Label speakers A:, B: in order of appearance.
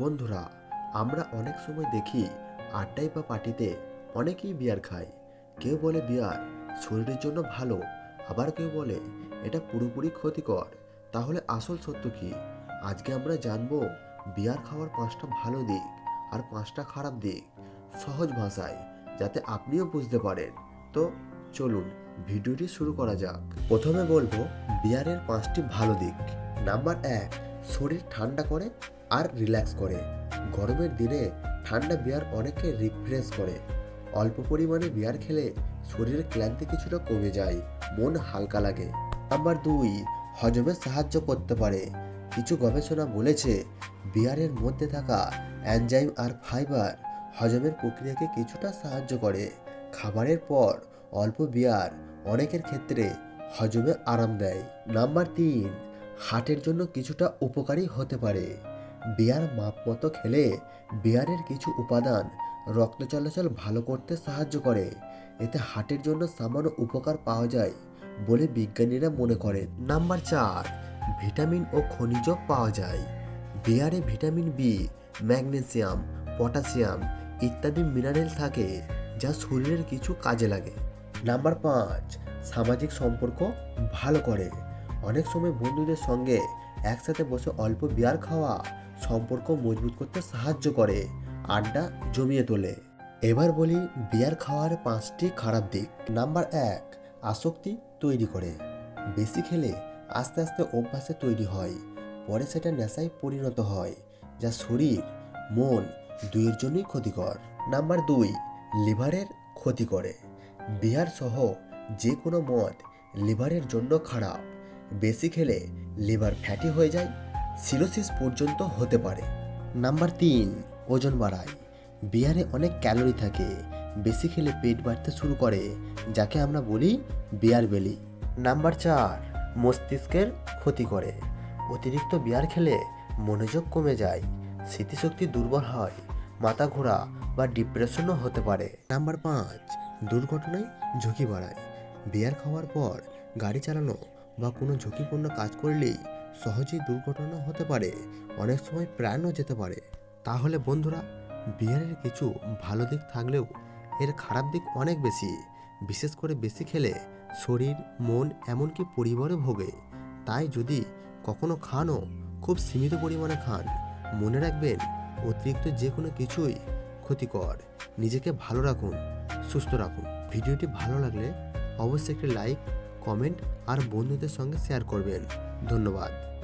A: বন্ধুরা, আমরা অনেক সময় দেখি আড্ডায় বা পার্টিতে অনেকেই বিয়ার খায়। কেউ বলে বিয়ার শরীরের জন্য ভালো, আবার কেউ বলে এটা পুরোপুরি ক্ষতিকর। তাহলে আসল সত্য কি? আজকে আমরা জানব বিয়ার খাওয়ার পাঁচটা ভালো দিক আর পাঁচটা খারাপ দিক সহজ ভাষায়, যাতে আপনিও বুঝতে পারেন। তো চলুন, ভিডিওটি শুরু করা যাক। প্রথমে বলব বিয়ারের পাঁচটি ভালো দিক। নাম্বার এক, শরীর ঠান্ডা করে আর রিল্যাক্স করে। গরমের দিনে ঠান্ডা বিয়ার অনেককে রিফ্রেশ করে। অল্প পরিমাণে বিয়ার খেলে শরীরের ক্লান্তি কিছুটা কমে যায়, মন হালকা লাগে। নাম্বার দুই, হজমে সাহায্য করতে পারে। কিছু গবেষণা বলেছে বিয়ারের মধ্যে থাকা অ্যানজাইম আর ফাইবার হজমের প্রক্রিয়াকে কিছুটা সাহায্য করে। খাবারের পর অল্প বিয়ার অনেকের ক্ষেত্রে হজমে আরাম দেয়। নাম্বার তিন, হার্টের জন্য কিছুটা উপকারী হতে পারে। বিয়ার মাপ মতো খেলে বিয়ারের কিছু উপাদান রক্ত চলাচল ভালো করতে সাহায্য করে। এতে হার্টের জন্য সামান্য উপকার পাওয়া যায় বলে বিজ্ঞানীরা মনে করেন। নাম্বার চার, ভিটামিন ও খনিজ পাওয়া যায়। বিয়ারে ভিটামিন বি, ম্যাগনেসিয়াম পটাশিয়াম ইত্যাদি মিনারেল থাকে যা শরীরের কিছু কাজে লাগে। নাম্বার পাঁচ, সামাজিক সম্পর্ক ভালো করে। অনেক সময় বন্ধুদের সঙ্গে একসাথে বসে অল্প বিয়ার খাওয়া, সম্পর্ক মজবুত করতে সাহায্য করে, আড্ডা জমিয়ে তোলে। এবার বলি বিয়ার খাওয়ার পাঁচটি খারাপ দিক। নাম্বার এক, আসক্তি তৈরি করে। বেশি খেলে আস্তে আস্তে অভ্যাসে তৈরি হয়, পরে সেটা নেশায় পরিণত হয়, যা শরীর, মন দুইয়ের জন্যই ক্ষতিকর। নাম্বার দুই, লিভারের ক্ষতি করে। বিয়ার সহ যে কোনো মদ লিভারের জন্য খারাপ। বেশি খেলে লিভার ফ্যাটি হয়ে যায়, সিরোসিস পর্যন্ত হতে পারে। নাম্বার তিন, ওজন বাড়ায়। বিয়ারে অনেক ক্যালোরি থাকে, বেশি খেলে পেট বাড়তে শুরু করে, যাকে আমরা বলি বিয়ার বেলি। নাম্বার চার, মস্তিষ্কের ক্ষতি করে। অতিরিক্ত বিয়ার খেলে মনোযোগ কমে যায়, স্মৃতিশক্তি দুর্বল হয়, মাথা ঘোরা বা ডিপ্রেশনও হতে পারে। নাম্বার পাঁচ, দুর্ঘটনায় ঝুঁকি বাড়ায়। বিয়ার খাওয়ার পর গাড়ি চালানো বা কোনো ঝুঁকিপূর্ণ কাজ করলেই সহজেই দুর্ঘটনা হতে পারে, অনেক সময় প্রাণও যেতে পারে। তাহলে বন্ধুরা বিয়ারের কিছু ভালো দিক থাকলেও এর খারাপ দিক অনেক বেশি। বিশেষ করে বেশি খেলে শরীর, মন এমনকি পরিবারও ভোগে। তাই যদি কখনো খানও, খুব সীমিত পরিমাণে খান, মনে রাখবেন অতিরিক্ত যে কোনো কিছুই ক্ষতিকর। নিজেকে ভালো রাখুন, সুস্থ রাখুন। ভিডিওটি ভালো লাগলে অবশ্যই একটি লাইক কমেন্ট আর বন্ধুদের সঙ্গে শেয়ার করবেন। ধন্যবাদ।